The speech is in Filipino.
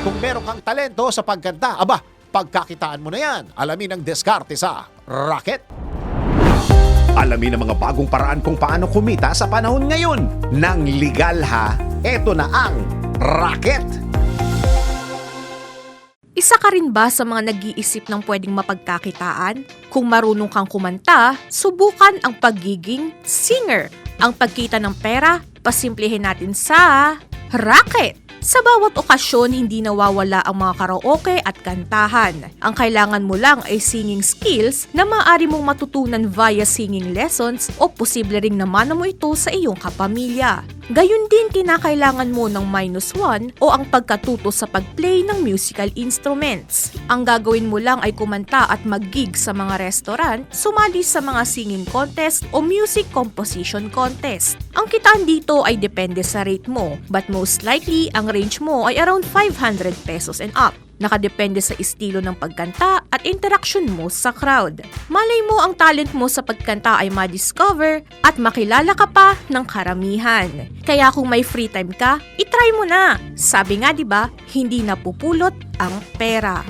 Kung meron kang talento sa pagkanta, aba, pagkakitaan mo na yan. Alamin ang diskarte sa Rocket. Alamin ang mga bagong paraan kung paano kumita sa panahon ngayon. Nang legal ha, eto na ang Rocket. Isa ka rin ba sa mga nag-iisip ng pwedeng mapagkakitaan? Kung marunong kang kumanta, subukan ang pagiging singer. Ang pagkita ng pera, pasimplihin natin sa racket. Sa bawat okasyon, hindi nawawala ang mga karaoke at kantahan. Ang kailangan mo lang ay singing skills na maaari mong matutunan via singing lessons o posible ring namana mo ito sa iyong kapamilya. Gayun din kinakailangan mo ng minus one o ang pagkatuto sa pagplay ng musical instruments. Ang gagawin mo lang ay kumanta at mag-gig sa mga restaurant, sumali sa mga singing contest o music composition contest. Ang kitaan dito ay depende sa rate mo, but most likely ang range mo ay around 500 pesos and up. Nakadepende sa estilo ng pagkanta at interaction mo sa crowd. Malay mo ang talent mo sa pagkanta ay ma-discover at makilala ka pa ng karamihan. Kaya kung may free time ka, itry mo na. Sabi nga 'di ba, hindi napupulot ang pera.